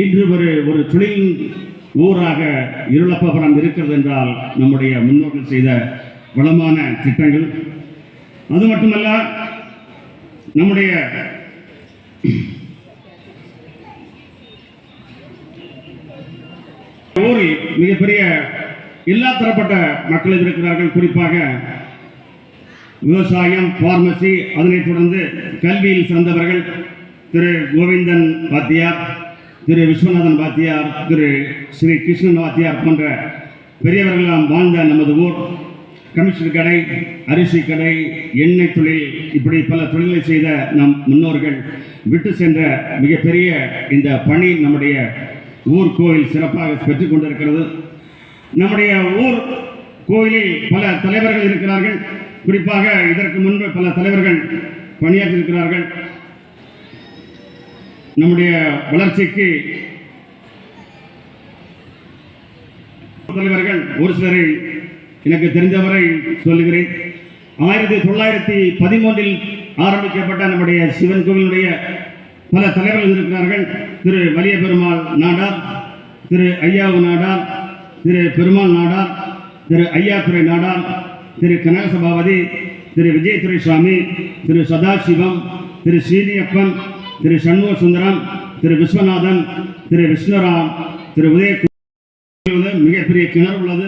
இன்று ஒரு ஒரு தொழில் ஊராக இருளப்பபுரம் இருக்கிறது என்றால் நம்முடைய முன்னோர்கள் செய்த வளமான திட்டங்கள். அது மட்டுமல்ல நம்முடைய ஊரில் மிகப்பெரிய எல்லா தரப்பட்ட மக்களும் இருக்கிறார்கள். குறிப்பாக விவசாயம் பார்மசி அதனைத் தொடர்ந்து கல்வியில் சிறந்தவர்கள் திரு கோவிந்தன் வாத்தியார் திரு விஸ்வநாதன் வாத்தியார் திரு ஸ்ரீ கிருஷ்ணன் வாத்தியார் போன்ற பெரியவர்களெல்லாம் வாழ்ந்த நமது ஊர். கமிஷன் கடை அரிசி கடை எண்ணெய் தொழில் இப்படி பல தொழில்களை செய்த நம் முன்னோர்கள் விட்டு சென்ற மிகப்பெரிய இந்த பணி நம்முடைய ஊர் கோயில் சிறப்பாக பெற்றுக் கொண்டிருக்கிறது. நம்முடைய ஊர் கோயிலில் பல தலைவர்கள் இருக்கிறார்கள். குறிப்பாக இதற்கு முன்பு பல தலைவர்கள் பணியாற்றியிருக்கிறார்கள். நம்முடைய வளர்ச்சிக்கு தலைவர்கள் ஒரு சிலரை எனக்கு தெரிந்தவரை சொல்லுகிறேன். ஆயிரத்தி தொள்ளாயிரத்தி பதிமூன்றில் ஆரம்பிக்கப்பட்ட நம்முடைய சிவன் கோவிலுடைய பல தலைவர்கள் இருக்கிறார்கள். திரு வலிய பெருமாள் நாடார் திரு ஐயாவு நாடார் திரு பெருமாள் நாடார் திரு ஐயாத்துறை நாடார் திரு கனகசபாபதி திரு விஜயதுரை சுவாமி திரு சதாசிவம் திரு ஸ்ரீனியப்பன் திரு சண்முக சுந்தரம் திரு விஸ்வநாதன் திரு விஷ்ணுராம் திரு உதய மிகப்பெரிய கிணறு உள்ளது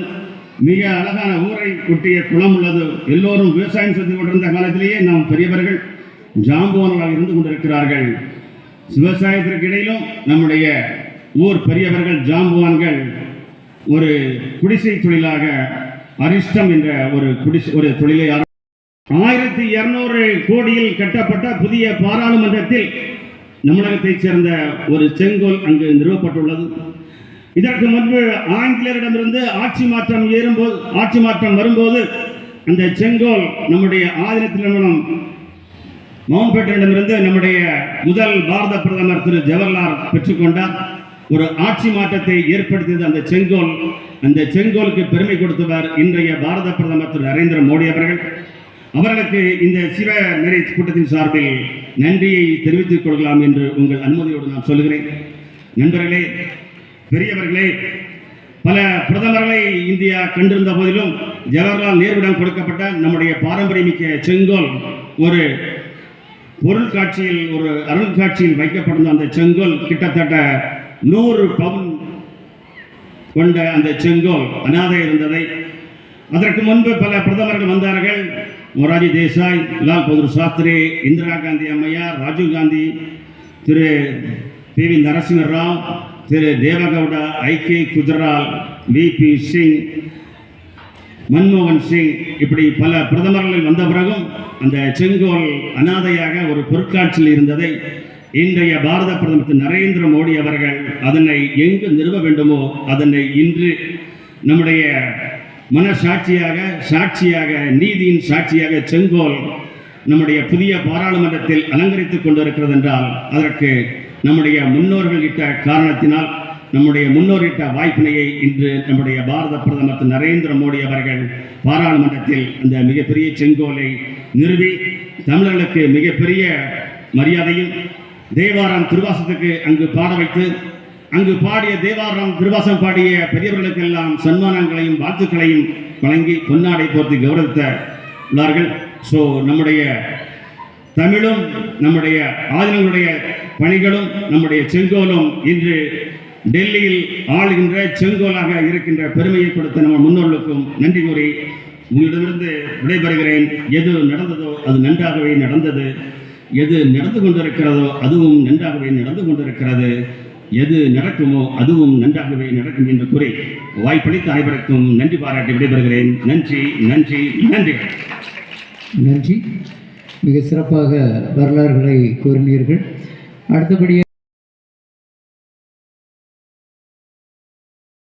மிக அழகான ஊரை ஒட்டிய குளம் உள்ளது. எல்லோரும் விவசாயம் செய்து கொண்டிருந்த காலத்திலேயே நாம் பெரியவர்கள் ஜாம்பவான்களாக இருந்து கொண்டிருக்கிறார்கள். விவசாயத்திற்கு இடையிலும் நம்முடைய ஊர் பெரியவர்கள் ஜாம்பவான்கள் ஒரு குடிசை தொழிலாக அரிஷ்டம் என்ற ஒரு குடிசை ஒரு தொழிலை ஆயிரத்தி இருநூறு கோடியில் கட்டப்பட்ட புதிய பாராளுமன்றத்தில் தமிழகத்தைச் சேர்ந்த ஒரு செங்கோல் அங்கு நிறுவப்பட்டுள்ளது. இதற்கு முன்பு ஆங்கிலேயரிடமிருந்து ஆட்சி மாற்றம் ஏறும்போது ஆட்சி மாற்றம் வரும்போது அந்த செங்கோல் நம்முடைய ஆதினத்தின் மூலம் மவுண்ட்பேட்டனிடமிருந்து நம்முடைய முதல் பாரத பிரதமர் திரு ஜவஹர்லால் பெற்றுக்கொண்டார் ஒரு ஆட்சி மாற்றத்தை ஏற்படுத்தியது அந்த செங்கோல். அந்த செங்கோலுக்கு பெருமை கொடுத்தவர் இன்றைய பாரத பிரதமர் திரு நரேந்திர மோடி அவர்கள். அவர்களுக்கு இந்த சிவ மேரேஜ் கூட்டத்தின் சார்பில் நன்றியை தெரிவித்துக் கொள்ளலாம் என்று உங்கள் அனுமதியோடு நான் சொல்லுகிறேன். நண்பர்களே பெரியவர்களே பல பிரதமர்களை இந்தியா கண்டிருந்த போதிலும் ஜவஹர்லால் நேருவிடம் கொடுக்கப்பட்ட நம்முடைய பாரம்பரியமிக்க செங்கோல் ஒரு பொருள் காட்சியில் ஒரு அருள்காட்சியில் வைக்கப்பட்டிருந்த அந்த செங்கோல் கிட்டத்தட்ட நூறு பவுன் கொண்ட அந்த செங்கோல் அனாதை இருந்ததை. அதற்கு முன்பு பல பிரதமர்கள் வந்தார்கள். மொராஜி தேசாய் லால் பகதூர் சாஸ்திரி இந்திரா காந்தி அம்மையார் ராஜீவ் காந்தி திரு P V Narasimha Rao Thiru Deve Gowda I K Gujral V P Singh மன்மோகன் சிங் இப்படி பல பிரதமர்கள் வந்த பிறகும் அந்த செங்கோல் அனாதையாக ஒரு பொருட்காட்சியில் இருந்ததை இன்றைய பாரத பிரதமர் திரு நரேந்திர மோடி அவர்கள் அதனை எங்கு நிறுவ வேண்டுமோ அதனை இன்று நம்முடைய மனசாட்சியாக சாட்சியாக நீதியின் சாட்சியாக செங்கோல் நம்முடைய புதிய பாராளுமன்றத்தில் அலங்கரித்துக் கொண்டிருக்கிறது என்றால் அதற்கு நம்முடைய முன்னோர்கள் இட்ட காரணத்தினால் நம்முடைய முன்னோரிட்ட வாய்ப்பினையை இன்று நம்முடைய பாரத பிரதமர் திரு. நரேந்திர மோடி அவர்கள் பாராளுமன்றத்தில் அந்த மிகப்பெரிய செங்கோலை நிறுவி தமிழர்களுக்கு மிகப்பெரிய மரியாதையும் தேவாரம் திருவாசத்துக்கு அங்கு பாட வைத்து அங்கு பாடிய தேவாரம் திருவாசம் பாடிய பெரியவர்களுக்கெல்லாம் சன்மானங்களையும் வாழ்த்துக்களையும் வழங்கி பொன்னாடை போர்த்தி கௌரவித்த உள்ளார்கள் ஸோ நம்முடைய தமிழும் நம்முடைய ஆதினங்களுடைய பணிகளும் நம்முடைய செங்கோலும் இன்று டெல்லியில் ஆளுகின்ற செங்கோலாக இருக்கின்ற பெருமையை கொடுத்த நம்ம முன்னோர்களுக்கும் நன்றி கூறி உங்களிடமிருந்து விடைபெறுகிறேன். எது நடந்ததோ அது நன்றாகவே நடந்தது. எது நடந்து கொண்டிருக்கிறதோ அதுவும் நன்றாகவே நடந்து கொண்டிருக்கிறது. எது நடக்குமோ அதுவும் நன்றாகவே நடக்கும் என்று கூறி வாய்ப்பளித்த அனைவருக்கும் நன்றி பாராட்டி விடைபெறுகிறேன். நன்றி நன்றி நன்றி நன்றி. மிக சிறப்பாக வரலாறுகளை கூறினீர்கள். அடுத்தபடியாக